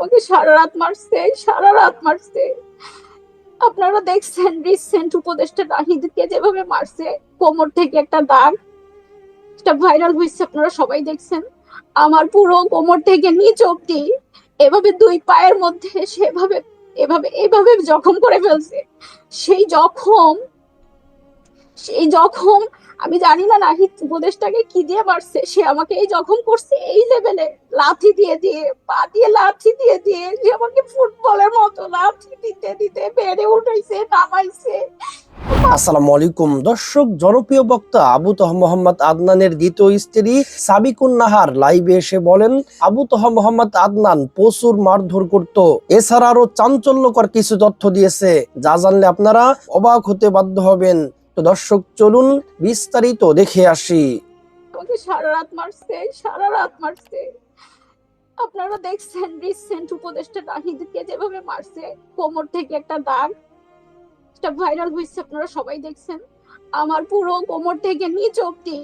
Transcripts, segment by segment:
আমাকে সারা রাত মারছে, সারা রাত মারছে। আপনারা দেখছেন রিসেন্ট উপদেষ্টা নাহিদকে যেভাবে মারছে, কোমর থেকে একটা দাগ। এটা ভাইরাল হয়েছে, আপনারা সবাই দেখছেন। আমার পুরো কোমর থেকে নিচ অব্দি এভাবে দুই পায়ের মধ্যে সেভাবে, এভাবে এভাবে জখম করে ফেলছে। সেই জখম সেই জখম আমি জানি না নাহিদ উপদেশটাকে কি দিয়ে মারছে, সে আমাকে এই জখম করছে এই লেভেলে লাথি দিয়ে দিয়ে, পা দিয়ে লাথি দিয়ে দিয়ে যে আমাকে ফুটবলের মতো লাথি দিতে দিতে বেড়ে উঠাইছে, নামাইছে। আসসালামু আলাইকুম দর্শক, জনপ্রিয় বক্তা আবু তহ মোহাম্মদ আদনানের দ্বিতীয় স্ত্রী সাবিকুন নাহার লাইভে এসে বলেন, আবু তহ মোহাম্মদ আদনান প্রচুর মারধর করত। এছাড়া আরও চাঞ্চল্যকর কিছু তথ্য দিয়েছে। যা জানলে আপনারা অবাক হতে বাধ্য হবেন। তো দর্শক, চলুন বিস্তারিত দেখে আসি। সারা রাত মারছে, সারা রাত মারছে। আপনারা দেখছেন রিসেন্ট নাহিদকে যেভাবে মারছে, কোমর থেকে একটা দাগ। এটা ভাইরাল হয়েছে, আপনারা সবাই দেখছেন। আমার পুরো কোমর থেকে নিচ অব্দি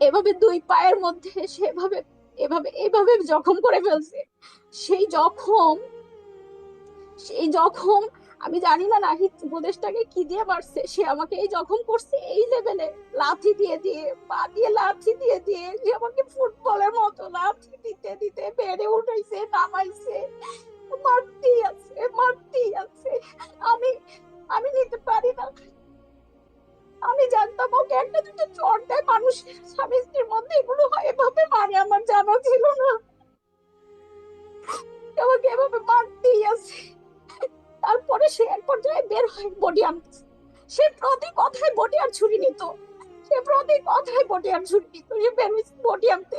এভাবে দুই পায়ের মধ্যে সেভাবে, এভাবে এভাবে জখম করে ফেলছে। সেই জখম সেই জখম আমি জানি না নাহিদ উপদেশটাকে কি দিয়ে মারছে। সে আমাকে এই জখম করছে এই লেভেলে লাথি দিয়ে দিয়ে, পা দিয়ে লাথি দিয়ে দিয়ে যে আমাকে ফুটবলের মতো লাথি দিতে দিতে বেড়ে উঠাইছে নামাইছে। মারতেই আছে মারতেই আছে। আমি আমি নিতে পারি না। আমি জানতাম ওকে একটা দুটো চট দেয় মানুষের স্বামী স্ত্রীর মধ্যে এগুলো হয়। এভাবে মানে আমার জানা ছিল না। আমাকে এভাবে মারতেই আছে। তারপরে সে এক পর্যায়ে বের হয় বডি সে প্রতি কথায় বডি ছুরি নিত। সে প্রতি কথায় বডি ছুরি নিত। সে বের হয়েছে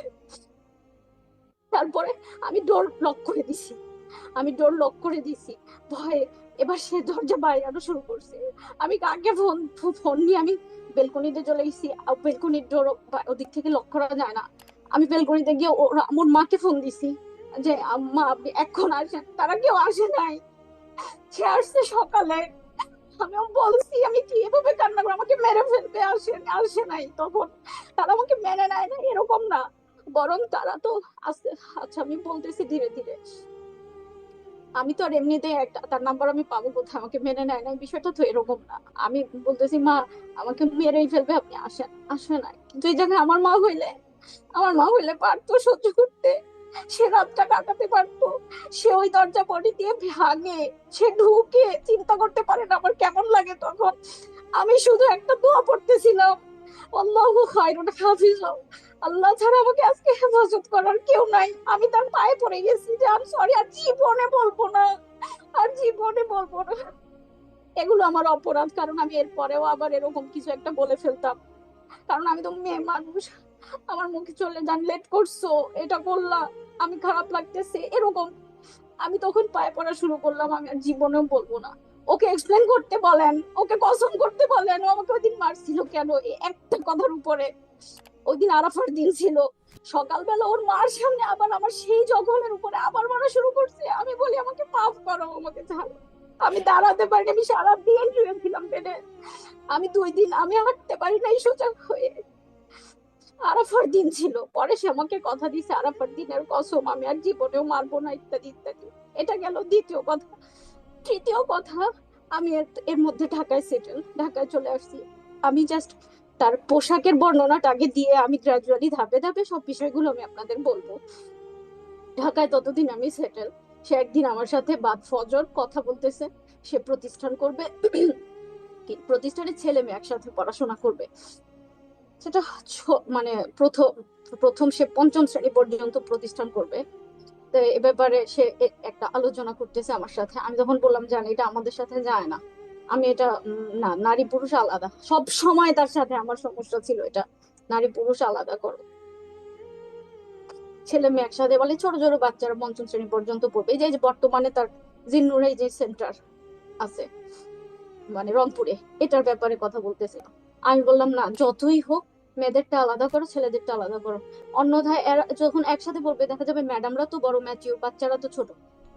তারপরে আমি ডোর লক করে দিছি। আমি ডোর লক করে দিছি। ভয়ে এবার সে দরজা বাইরানো শুরু করছে। আমি কাকে ফোন ফোন নিয়ে আমি বেলকনিতে চলে গেছি। বেলকনির ডোর ওদিক থেকে লক করা যায় না। আমি বেলকনিতে গিয়ে ওর আমার মাকে ফোন দিছি যে, আম্মা, আপনি এখন আসেন। তারা কেউ আসে নাই। আসছে সকালে। আমি বলছি, আমি কি এভাবে কান্না করে? আমাকে মেরে ফেলবে, আসে আসে নাই তখন। তারা আমাকে মেনে নেয় না, এরকম না। বরং তারা তো আসতে আচ্ছা আমি বলতেছি ধীরে ধীরে। আমি তো আর এমনিতে একটা, তার নাম্বার আমি পাবো কোথায়? আমাকে মেনে নেয় না বিষয়টা তো এরকম না। আমি বলতেছি, মা, আমাকে মেরেই ফেলবে, আপনি আসেন আসে না কিন্তু এই জায়গায় আমার মা হইলে, আমার মা হইলে পারতো সহ্য করতে। সে রাতটা কাটাতে পারতো। সে ওই দরজা বডি দিয়ে ভাঙে, সে ঢুকে চিন্তা করতে পারে না আমার কেমন লাগে তখন। আমি শুধু একটা দোয়া পড়তেছিলাম, আল্লাহু খায়রুন হাফিজ, আল্লাহ ছাড়া আমাকে আজকে হেফাজত করার কেউ নাই। আমি তার পায়ে পড়ে গেছি যে আমি সরি আর জীবনে বলব না, আর জীবনে বলব না। এগুলো আমার অপরাধ, কারণ আমি এরপরেও আবার এরকম কিছু একটা বলে ফেলতাম। কারণ আমি তো মেয়ে মানুষ, আমার মুখে চলে যান, লেট করছ, এটা করলাম আমি খারাপ লাগতেছে, এরকম। আমি তখন পায়ে পড়া শুরু করলাম, আমি আর জীবনেও বলব না। ওকে এক্সপ্লেন করতে বলেন, ওকে কসম করতে বলেন, ও আমাকে ওইদিন মারছিল কেন? একটা কথার উপরে। ওই দিন আরাফার দিন ছিল। সকালবেলা ওর মার সামনে আবার আমার সেই জঘলের উপরে আবার মারা শুরু করছে। আমি বলি, আমাকে মাফ করো, আমাকে ছাড়ো। আমি দাঁড়াতে পারিনি, আমি সারা দিন শুয়েছিলাম বেডে। আমি দুই দিন, আমি হাঁটতে পারি নাই সোজা হয়ে। আরাফার দিন ছিল। পরে সে আমাকে কথা দিছে আরাফার দিনের কসম, আমি আর জীবনেও মারবো না, ইত্যাদি ইত্যাদি। এটা গেল দ্বিতীয় কথা। তৃতীয় কথা, আমি এর- মধ্যে ঢাকায় সেটেল ঢাকায় চলে আসছি। আমি জাস্ট তার পোশাকের বর্ণনাটা আগে দিয়ে আমি গ্রাজুয়ালি ধাপে ধাপে সব বিষয়গুলো আমি আপনাদের বলব। ঢাকায় ততদিন আমি সেটেল সে একদিন আমার সাথে বাদ ফজর কথা বলতেছে, সে প্রতিষ্ঠান করবে। প্রতিষ্ঠানের ছেলে মেয়ে একসাথে পড়াশোনা করবে। সেটা মানে প্রথম প্রথম সে পঞ্চম শ্রেণি পর্যন্ত প্রতিষ্ঠান করবে। তো এ ব্যাপারে সে একটা আলোচনা করতেছে আমার সাথে। আমি যখন বললাম, জানি, এটা আমাদের সাথে যায় না। আমি এটা না, নারী পুরুষ আলাদা। সব সময় তার সাথে আমার সমস্যা ছিল এটা। নারী পুরুষ আলাদা করো। ছেলে মেয়ে একসাথে বলে, ছোট ছোট বাচ্চারা পঞ্চম শ্রেণি পর্যন্ত পড়বে। এই যে বর্তমানে তার জিন্নুরে যে সেন্টার আছে মানে রংপুরে, এটার ব্যাপারে কথা বলতেছে। আমি বললাম, না, যতই হোক, মেয়েদেরটা আলাদা করো, ছেলেদেরটা আলাদা করো। অন্যথায় এরা যখন একসাথে পড়বে, দেখা যাবে ম্যাডামরা তো বড় ম্যাচিউর বাচ্চারা তো ছোট।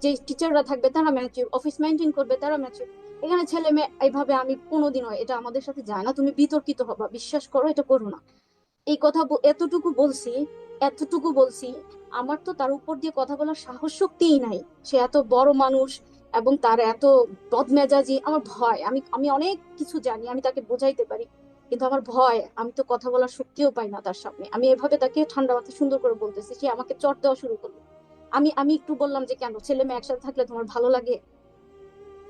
যে টিচাররা থাকবে, তারা ম্যাচিউর অফিস মেনটেন করবে, তারা ম্যাচিউর এখানে ছেলে মেয়ে, এইভাবে আমি কোনোদিনও এটা আমাদের সাথে যায় না। তুমি বিতর্কিত হবা, বিশ্বাস করো, এটা করো না। এই কথা এতটুকু বলছি এতটুকু বলছি, আমার তো তার উপর দিয়ে কথা বলার সাহস শক্তিই নাই। সে এত বড় মানুষ এবং তার এত বদমেজাজি, আমার ভয়। আমি আমি অনেক কিছু জানি, আমি তাকে বোঝাইতে পারি। কিন্তু আমার ভয়, আমি তো কথা বলার শক্তিও পাই না তার সামনে। আমি এভাবে তাকে ঠান্ডা মাথায় সুন্দর করে বলতেছি, সে আমাকে চট দেওয়া শুরু করল। আমি আমি একটু বললাম যে, কেন? ছেলে মেয়ে একসাথে থাকলে তোমার ভালো লাগে?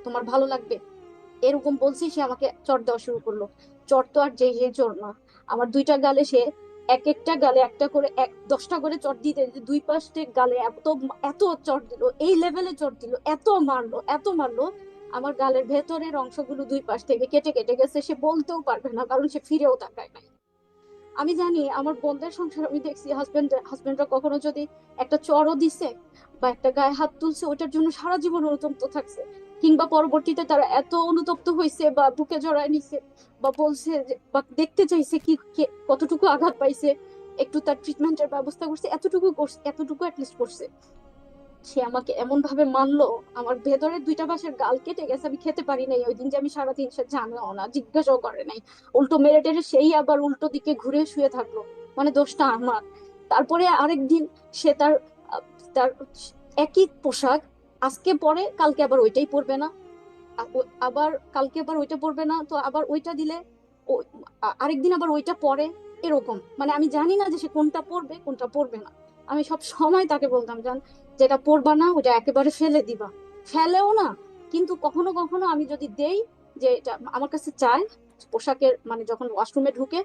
তোমার ভালো লাগবে? এরকম বলছি, সে আমাকে চট দেওয়া শুরু করল। চট তো আর যে যে চোর না। আমার দুইটা গালে সে এক একটা গালে একটা করে এক, দশটা করে চট দিতে দুই পাশে গালে এত এত চট দিল, এই লেভেলে চট দিল, এত মারলো এত মারলো। আমার গালের ভেতরের অংশগুলো দুই পাশ থেকে কেটে কেটে গেছে, সে বলতেও পারবে না, কারণ সে ফিরেও তাকায় নাই। আমি জানি আমার বোনদের সংসার, আমি দেখছি হাজবেন্ড হাজবেন্ডরা কখনো যদি একটা চড়ও দিছে বা একটা গায়ে হাত তুলছে ওটার জন্য সারা জীবন অনুতপ্ত থাকছে। কিংবা পরবর্তীতে তারা এত অনুতপ্ত হয়েছে বা বুকে জড়ায় নিছে বা বলছে বা দেখতে চাইছে কি কতটুকু আঘাত পাইছে, একটু তার ট্রিটমেন্টের ব্যবস্থা করছে, এতটুকু করছে, এতটুকু অ্যাটলিস্ট করছে। সে আমাকে এমন ভাবে মানলো আমার ভেতরের দুইটা পাশের গাল কেটে গেছে, আমি খেতে পারি নাই। ওই দিন যে আমি সারাদিন সে জানেও না, জিজ্ঞাসাও করে নাই। উল্টো মেরে টেরে সেই আবার উল্টো দিকে ঘুরে শুয়ে থাকল মানে দোষটা আমার। তারপরে আরেক দিন সে তার তার একই পোশাক, আজকে পরে, কালকে আবার ওইটাই পরবে না। আবার কালকে আবার ওইটা পরবে না, তো আবার ওইটা দিলে আরেকদিন আবার ওইটা পরে, এরকম। মানে আমি জানি না যে সে কোনটা পরবে কোনটা পরবে না। আমি সব সময় তাকে বলতাম জান যেটা পরবা না ওটা একেবারে ফেলে দিবা। ফেলেও না কিন্তু কখনো কখনো আমি যদি দেই যে এটা আমার কাছে চায় পোশাকের মানে যখন ওয়াশরুমে ঢুকে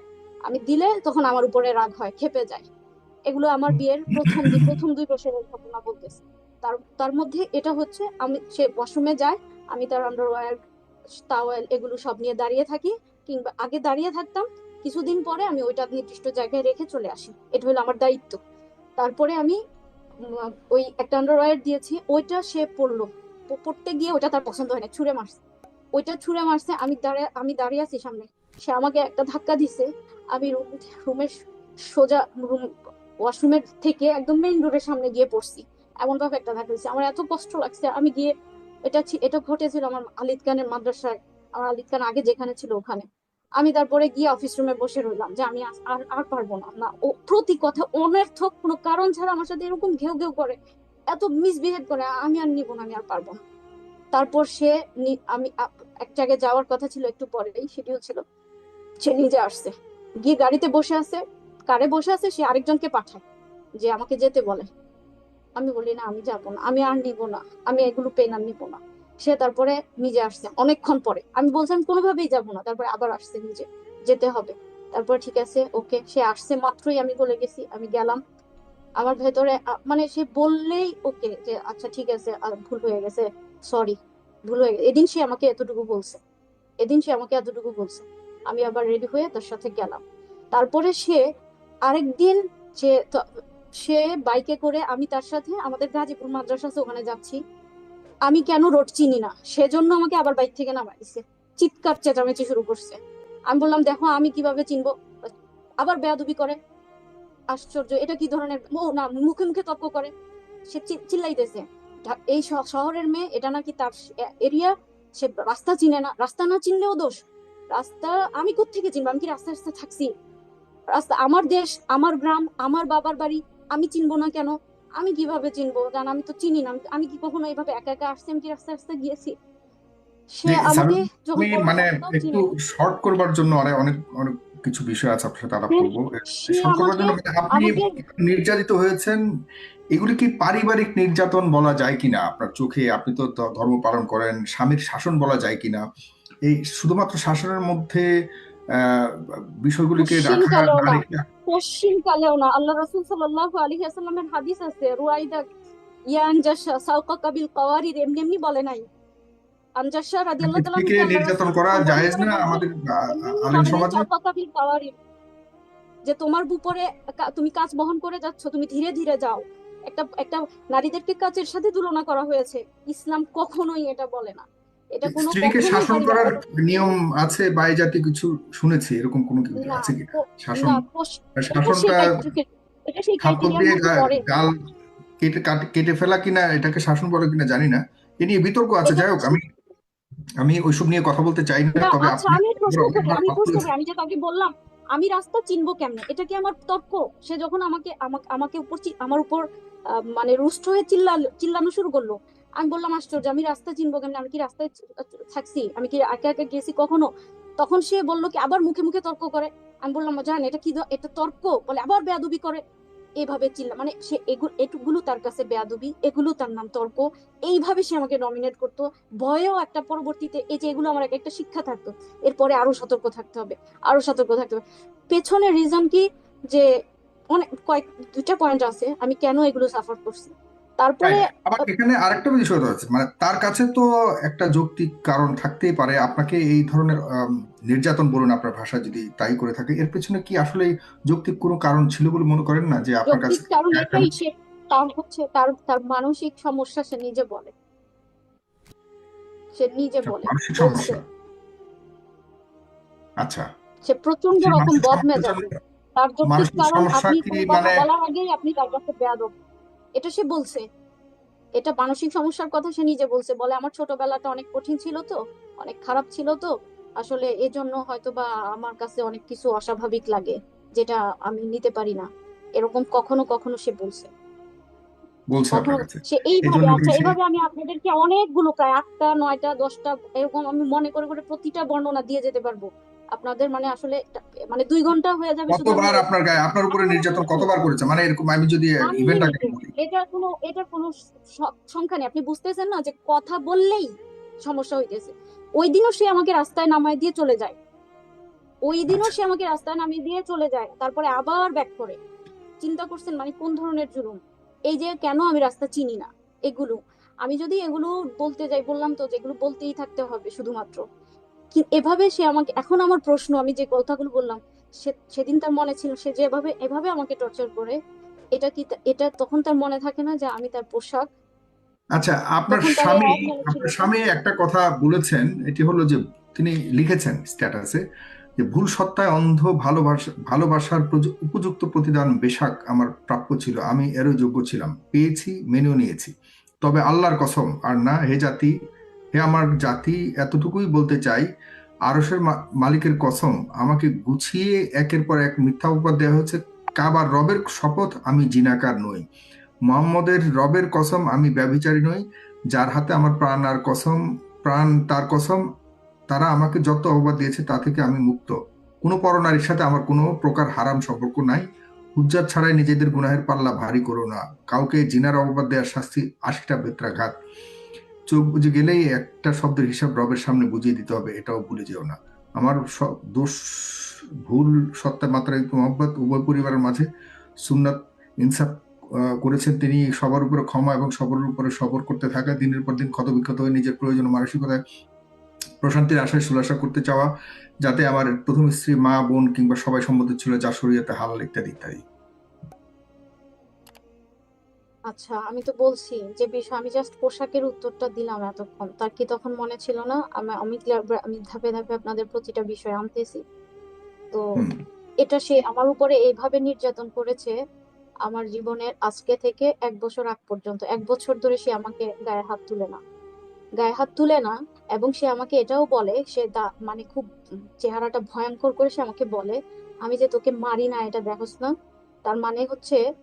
আমি দিলে তখন আমার উপরে রাগ হয় খেপে যায়। এগুলো আমার বিয়ের প্রথম দিন প্রথম দুই বছরের ঘটনা বলতেছে। তার তার মধ্যে এটা হচ্ছে আমি সে ওয়াশরুমে যায় আমি তার আন্ডারওয়্যার টাওয়েল এগুলো সব নিয়ে দাঁড়িয়ে থাকি কিংবা আগে দাঁড়িয়ে থাকতাম কিছুদিন পরে আমি ওইটা নির্দিষ্ট জায়গায় রেখে চলে আসি। এটা হলো আমার দায়িত্ব। তারপরে আমি ওই একটা আন্ডারওয়্যার দিয়েছি, ওইটা সে পড়ল। পড়তে গিয়ে ওইটা তার পছন্দ হয় না ছুঁড়ে মারছে। ওইটা ছুঁড়ে মারছে, আমি দাঁড়িয়ে আমি দাঁড়িয়ে আছি সামনে। সে আমাকে একটা ধাক্কা দিছে, আমি রুম, রুমের সোজা রুম, ওয়াশরুমের থেকে একদম মেইন রোডের সামনে গিয়ে পড়ছি। এমন ভাবে একটা ধাক্কা দিচ্ছে আমার এত কষ্ট লাগছে, আমি গিয়ে, এটা এটা ঘটেছিল আমার আলিদ খানের মাদ্রাসায়। আমার আলিদ খান আগে যেখানে ছিল ওখানে। আমি তারপরে গিয়ে অফিস রুমে বসে রইলাম যে আমি আর আর পারব না। না, ও প্রতি কথা অনর্থক, কোনো কারণ ছাড়া আমার সাথে এরকম ঘেউ ঘেউ করে, এত মিসবিহেভ করে, আমি আর নিব না, আমি আর পারব না। তারপর সে আমি এক জায়গায় যাওয়ার কথা ছিল একটু পরেই শিডিউল ছিল। সে নিজে আসছে। গিয়ে গাড়িতে বসে আছে, কারে বসে আছে, সে আরেকজনকে পাঠায়, যে আমাকে যেতে বলে। আমি বলি, না, আমি যাব না, আমি আর নিব না, আমি এগুলো পেন আর নিব না। সে তারপরে নিজে আসছে, অনেকক্ষণ পরে। আমি বলছিলাম, কোনোভাবেই যাব না। তারপরে আবার আসছে নিজে, যেতে হবে। তারপর ঠিক আছে, ওকে, সে আসছে, মাত্রই আমি বলে গেছি, আমি গেলাম। আমার ভেতরে মানে সে বললেই ওকে যে আচ্ছা ঠিক আছে ভুল হয়ে গেছে, সরি, ভুল হয়ে গেছে। এদিন সে আমাকে এতটুকু বলছে, এদিন সে আমাকে এতটুকু বলছে। আমি আবার রেডি হয়ে তার সাথে গেলাম। তারপরে সে আরেকদিন সে সে বাইকে করে আমি তার সাথে আমাদের গাজীপুর মাদ্রাসা আছে, ওখানে যাচ্ছি। আমি কেন রোড চিনি না? সেজন্য আমাকে আবার বাইক থেকে নামাই দিছে চিৎকার চেঁচামেচি শুরু করছে। আমি বললাম, দেখো, আমি কীভাবে চিনবো? আবার বেয়াদবি করে। আশ্চর্য, এটা কি ধরনের না, মুখে মুখে তর্ক করে। সে চিল্লাইতেছে এই শহরের মেয়ে, এটা নাকি তার এরিয়া? সে রাস্তা চিনে না। রাস্তা না চিনলেও দোষ। রাস্তা, আমি কোত্থেকে চিনবো? আমি কি রাস্তা রাস্তা থাকছি? রাস্তা আমার দেশ, আমার গ্রাম, আমার বাবার বাড়ি, আমি চিনবো না কেন? আমি কীভাবে চিনবো? জান আমি তো চিনি না। আমি- কি কখনো এইভাবে একা একা আসছি? আমি কি রাস্তা রাস্তা গিয়েছি? সে আমাকে মানে একটু শর্ট করবার জন্য অনেক অনেক অনেক কিছু বিষয় আছে আপনার সাথে আলাপ হ্যাঁ, করব। শর্ট করবার জন্য আপনি নির্যাতিত হয়েছেন। এগুলি কি পারিবারিক নির্যাতন বলা যায় কিনা? আপনার চোখে আপনি তো ধর্ম পালন করেন। স্বামীর শাসন বলা যায় কিনা? এই শুধুমাত্র শাসনের মধ্যে বিষয়গুলিকে পশ্চিমকালেও না আল্লাহ রাসূল সাল্লাল্লাহু আলাইহি ওয়াসাল্লামের হাদিস আছে রুয়াইদা ইয়া আনজাশা সাওকাকা বিল কাওয়ারির এমনি এমনি বলে নাই। রাদিয়াল্লাহু তাআলা নির্যাতন করা জায়েজ না আমাদের আলেম সমাজে সাওকাকা বিল কাওয়ারির যে তোমার উপরে তুমি কাজ বহন করে যাচ্ছ তুমি ধীরে ধীরে যাও। একটা একটা নারীদেরকে কাজের সাথে তুলনা করা হয়েছে। ইসলাম কখনোই এটা বলে না। এটা কোনো স্ত্রীকে শাসন করার নিয়ম আছে বা এই জাতীয় কিছু শুনেছি এরকম কোনো কিছু আছে শাসন শাসনটা থাপ্পড় দিয়ে গাল কেটে কেটে ফেলা কিনা এটাকে শাসন বলে কিনা জানি না। এ নিয়ে বিতর্ক আছে যাই হোক আমি আমি ওইসব নিয়ে কথা বলতে চাই না তবে আচ্ছা আমি প্রশ্ন আমি যে তাকে বললাম আমি রাস্তা চিনবো কেমনে? এটা কি আমার তর্ক? সে যখন আমাকে আমাকে উপর আমার উপর মানে রুষ্ট হয়ে চিল্লা চিল্লানো শুরু করল আমি বললাম, আশ্চর্য, আমি রাস্তা চিনবো কেমনে? আমি কি রাস্তায় থাকছি? আমি কি একা একা গেছি কখনো? তখন সে বলল কি, আবার মুখে মুখে তর্ক করে। আমি বললাম, জান, এটা কি এটা তর্ক? বলে, আবার বেয়াদবি করে। এইভাবে চিল্লা মানে সে এগুলো তার কাছে বেয়াদবি, এগুলো তার নাম তর্ক। এইভাবে সে আমাকে নমিনেট করতো। ভয়েও একটা পরবর্তীতে এই যে এগুলো আমার এক একটা শিক্ষা থাকতো, এরপরে আরও সতর্ক থাকতে হবে, আরও সতর্ক থাকতে হবে। পেছনের রিজন কি? যে অনেক, কয়েক, দুইটা পয়েন্ট আছে, আমি কেন এগুলো সাফার করছি? তারপরে আবার এখানে আরেকটা বিষয় রয়েছে মানে তার কাছে তো একটা যৌক্তিক কারণ থাকতেই পারে। আপনাকে এই ধরনের নির্যাতন বলুন আপনার ভাষা যদি তাই করে থাকে এর পেছনে কি আসলে যৌক্তিক কোনো কারণ ছিল বলে মনে করেন না যে আপনার কাছে কারণ তার হচ্ছে তার তার মানসিক সমস্যা সে নিজে বলে। সে নিজে বলে। মানসিক সমস্যা। আচ্ছা। সে প্রচণ্ড রকম বদমেজাজ। তার যৌক্তিক কারণ আপনি মানে- বলার আগেই আপনি তার কাছে বেয়াদব। এটা সে বলছে। এটা মানসিক সমস্যার কথা সে নিজে বলছে। বলে আমার ছোটবেলাটা অনেক কঠিন ছিল তো অনেক খারাপ ছিল তো। আসলে এজন্য হয়তো বা আমার কাছে অনেক কিছু অস্বাভাবিক লাগে যেটা আমি নিতে পারি না। এরকম কখনো কখনো সে বলছে। সে এইভাবে আচ্ছা এইভাবে আমি আপনাদেরকে অনেকগুলো প্রায় আটটা নয়টা দশটা এরকম আমি মনে করে করে প্রতিটা বর্ণনা দিয়ে যেতে পারব। আপনাদের মানে আসলে মানে দুই ঘণ্টা হয়ে যাবে কতবার আপনার গায়ে আপনার উপরে নির্যাতন কতবার করেছে? মানে এরকম আমি যদি আমি ইভেন্ট আগে এটা কোনো এটা কোনো সংখ্যা নেই। আপনি বুঝতেছেন না যে কথা বললেই সমস্যা হইতেছে। ওই দিনও সে আমাকে রাস্তায় নামায় দিয়ে চলে যায়। ওই দিনও সে আমাকে রাস্তায় নামিয়ে দিয়ে চলে যায় তারপরে আবার ব্যাক করে। চিন্তা করছেন মানে কোন ধরনের জুলুম? এই যে কেন আমি রাস্তা চিনি না? এগুলো। আমি যদি এগুলো বলতে যাই বললাম তো যেগুলো বলতেই থাকতে হবে শুধুমাত্র। এভাবে সে আমাকে এখন আমার প্রশ্ন আমি যে কথাগুলো বললাম সেদিন তার মনে ছিল সে যেভাবে এভাবে আমাকে টর্চার করে এটা কি এটা তখন তার মনে থাকে না যে আমি তার পোশাক? আচ্ছা আপনার স্বামী আপনার স্বামী একটা কথা বলেছেন এটি হলো যে তিনি লিখেছেন স্ট্যাটাসে যে ভুল সত্তায় অন্ধ ভালোবাসা ভালোবাসার উপযুক্ত প্রতিদান বেশাক আমার প্রাপ্য ছিল আমি এরও যোগ্য ছিলাম পেয়েছি মেনেও নিয়েছি। তবে আল্লাহর কসম আর না হে জাতি হে আমার জাতি, এতটুকুই বলতে চাই আরসের মালিকের কসম, আমাকে গুছিয়ে একের পর এক মিথ্যা উপহার দেওয়া হচ্ছে কাবার রবের শপথ আমি জিনাকার নই। মোহাম্মদের রবের কসম আমি ব্যভিচারী নই। যার হাতে আমার প্রাণ আর কসম, প্রাণ তার কসম, তারা আমাকে যত অবাদ দিয়েছে তা থেকে আমি মুক্ত। কোনো পরনারীর সাথে আমার কোনো প্রকার হারাম সম্পর্ক নাই। হুজ্জাত ছাড়াই নিজেদের গুনাহের পাল্লা ভারী করো না। কাউকে জিনার অবাদ দেওয়ার শাস্তি আশিটা বেত্রাঘাত। চোখ বুঝে গেলেই একটা শব্দের হিসাব রবের সামনে বুঝিয়ে দিতে হবে, এটাও ভুলে যেও না। আমার দোষ, ভুল, সত্তা মাত্রায় মোহাম্মদ উভয় পরিবারের মাঝে সুন্নাত ইনসাফ করেছেন তিনি, সবার উপরে ক্ষমা এবং সবার উপরে সবর করতে থাকা, দিনের পর দিন ক্ষতবিক্ষত হয়ে নিজের প্রয়োজন মানসিকতায় প্রশান্তির আশায় সুলাসা করতে চাওয়া, যাতে আমার প্রথম স্ত্রী, মা, বোন কিংবা সবাই সম্মত ছিল যা শরীয়তে হালাল ইত্যাদি ইত্যাদি। আচ্ছা আমি তো বলছি যে বিষয় আমি জাস্ট পোশাকের উত্তরটা দিলাম এতক্ষণ। তার কি তখন মনে ছিল না? আমি আমি আমি ধাপে ধাপে আপনাদের প্রতিটা বিষয় আনতেছি। তো এটা সে আমার উপরে এইভাবে নির্যাতন করেছে আমার জীবনের আজকে থেকে এক বছর আগ পর্যন্ত। এক বছর ধরে সে আমাকে গায়ে হাত তুলে না। গায়ে হাত তুলে না এবং সে আমাকে এটাও বলে সে দা- মানে খুব চেহারাটা ভয়ঙ্কর করে সে আমাকে বলে আমি যে তোকে মারি না এটা দেখোস না। তার মানে হচ্ছে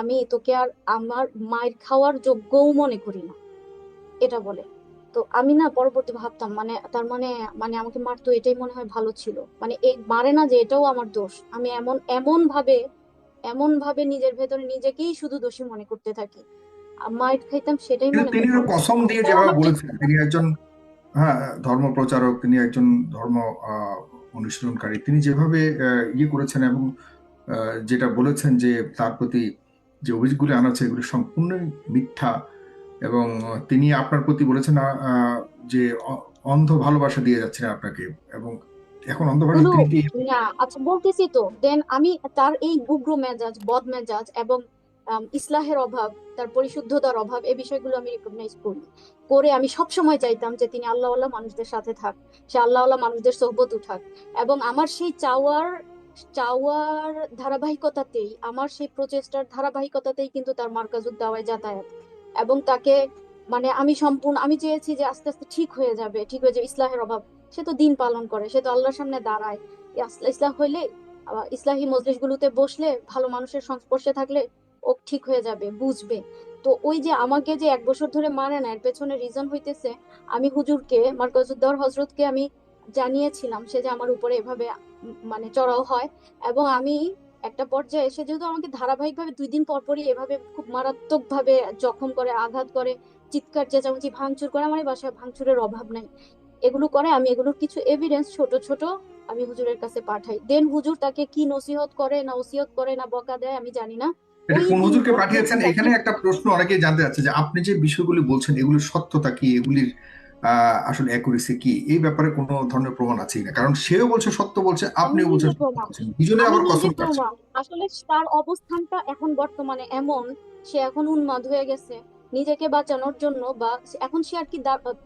আমি তোকে আর আমার মায়ের খাওয়ার যোগ্যও মনে করি না। এটা বলে। তো আমি না পরবর্তী ভাবতাম মানে তার মানে মানে আমাকে মারতো এটাই মনে হয় ভালো ছিল। মানে এই মারে না যে এটাও আমার দোষ। আমি এমন এমন ভাবে এমন ভাবে নিজের ভেতরে নিজেকেই শুধু দোষী মনে করতে থাকি। মাইর খাইতাম সেটাই মনে তিনি হয়। কসম দিয়ে যেভাবে বলেছেন তিনি একজন হ্যাঁ ধর্ম প্রচারক তিনি একজন ধর্ম অনুশীলনকারী। তিনি যেভাবে ইয়ে করেছেন এবং যেটা বলেছেন যে তার প্রতি যে অভিযোগগুলি আনা হচ্ছে এগুলি সম্পূর্ণ মিথ্যা এবং তিনি আপনার প্রতি বলেছেন যে অন্ধ ভালোবাসা দিয়ে যাচ্ছেন আপনাকে এবং এখন অন্ধ ভালোবাসা না আচ্ছা বলতেছি তো দেন আমি তার এই উগ্র মেজাজ বদ মেজাজ এবং ইসলাহের অভাব তার পরিশুদ্ধতার অভাব এই বিষয়গুলো আমি রিকগনাইজ করি। করে আমি সব সময় চাইতাম যে তিনি আল্লাহওয়ালা মানুষদের সাথে থাক সে আল্লাহওয়ালা মানুষদের সোহবত উঠাক এবং আমার সেই চাওয়ার চাওয়ার ধারাবাহিকতাতেই, আমার সেই প্রচেষ্টার ধারাবাহিকতাতেই কিন্তু তার মার্কাজুদ দাওয়ায় যাতায়াত। এবং তাকে মানে আমি সম্পূর্ণ, আমি চেয়েছি যে আস্তে আস্তে ঠিক হয়ে যাবে, ঠিক হয়ে যাবে ইসলাহের অভাব। সে তো দিন পালন করে, সে তো আল্লাহর সামনে দাঁড়ায়। ইসলাম হইলে ইসলাহি মজলিসগুলোতে বসলে ভালো মানুষের সংস্পর্শে থাকলে ও ঠিক হয়ে যাবে, বুঝবে। তো ওই যে আমাকে যে এক বছর ধরে মানে না, এর পেছনে রিজন হইতেছে, আমি হুজুরকে মার্কাজুদ্দৌর হজরতকে আমি জানিয়েছিলাম সে যে আমার উপরে এভাবে মানে চড়াও হয়। এবং আমি একটা পর্যায়ে এসে যেহেতু আমাকে ধারাবাহিকভাবে দুই দিন পর পরই এভাবে খুব মারাত্মক ভাবে জখম করে আঘাত করে চিৎকার চেঁচামেচি ভাঙচুর করে আমার বাসায় ভাঙচুরের অভাব নাই। এগুলো করে আমি এগুলোর কিছু এভিডেন্স ছোট ছোট আমি হুজুরের কাছে পাঠাই। দেন হুজুর তাকে কি নসিহত করে না ওসিয়ত করে না বকা দেয় আমি জানি না। কোন হুজুরকে পাঠিয়েছেন? এখানে একটা প্রশ্ন অনেকেই জানতে চাচ্ছে যে আপনি যে বিষয়গুলি বলছেন এগুলির সত্যতা কি? এগুলির আসলে অ্যাকুরেসি কি? এই ব্যাপারে কোনো ধরনের প্রমাণ আছে না। কারণ সেও বলছে সত্য বলছে আপনিও বলছেন দুজনে আবার কসম কাটছেন আসলে তার অবস্থানটা এখন বর্তমানে এমন সে এখন উন্মাদ হয়ে গেছে। নিজেকে বাঁচানোর জন্য বা এখন সে আর কি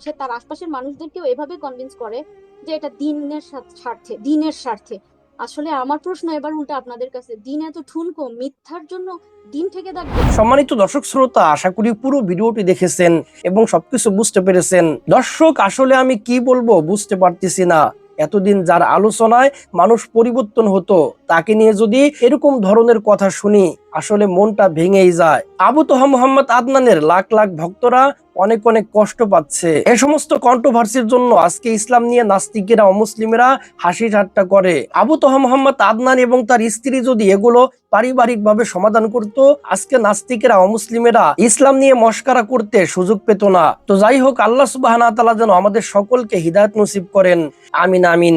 সে তার আশপাশের মানুষদেরকেও এভাবে কনভিন্স করে যে এটা দিনের স্বার্থে দিনের স্বার্থে। আসলে আমার প্রশ্ন এবার উল্টা আপনাদের কাছে, দিন এত ঠুনকো, মিথ্যার জন্য দিন থেকে সম্মানিত দর্শক শ্রোতা, আশা করি পুরো ভিডিওটি দেখেছেন এবং সবকিছু বুঝতে পেরেছেন। দর্শক, আসলে আমি কি বলব বুঝতে পারতেছি না। এতদিন যার আলোচনায় মানুষ পরিবর্তন হতো তাকে নিয়ে যদি এরকম ধরনের কথা শুনি, আসলে মনটা ভেঙেই যায়। আবু তোহা মোহাম্মদ আদনানের লাখ লাখ ভক্তরা অনেক অনেক কষ্ট পাচ্ছে। এ সমস্ত কন্ট্রোভার্সির জন্য আজকে ইসলাম নিয়ে নাস্তিকেরা, অমুসলিমেরা হাসি ঠাট্টা করে। আবু তোহা মোহাম্মদ আদনান এবং তার স্ত্রী যদি এগুলো পারিবারিক ভাবে সমাধান করত, আজকে নাস্তিকেরা, অমুসলিমেরা ইসলাম নিয়ে মস্কারা করতে সুযোগ পেত না। তো যাই হোক, আল্লাহ সুবাহ যেন আমাদের সকলকে হিদায়ত নসিব করেন। আমিন আমিন।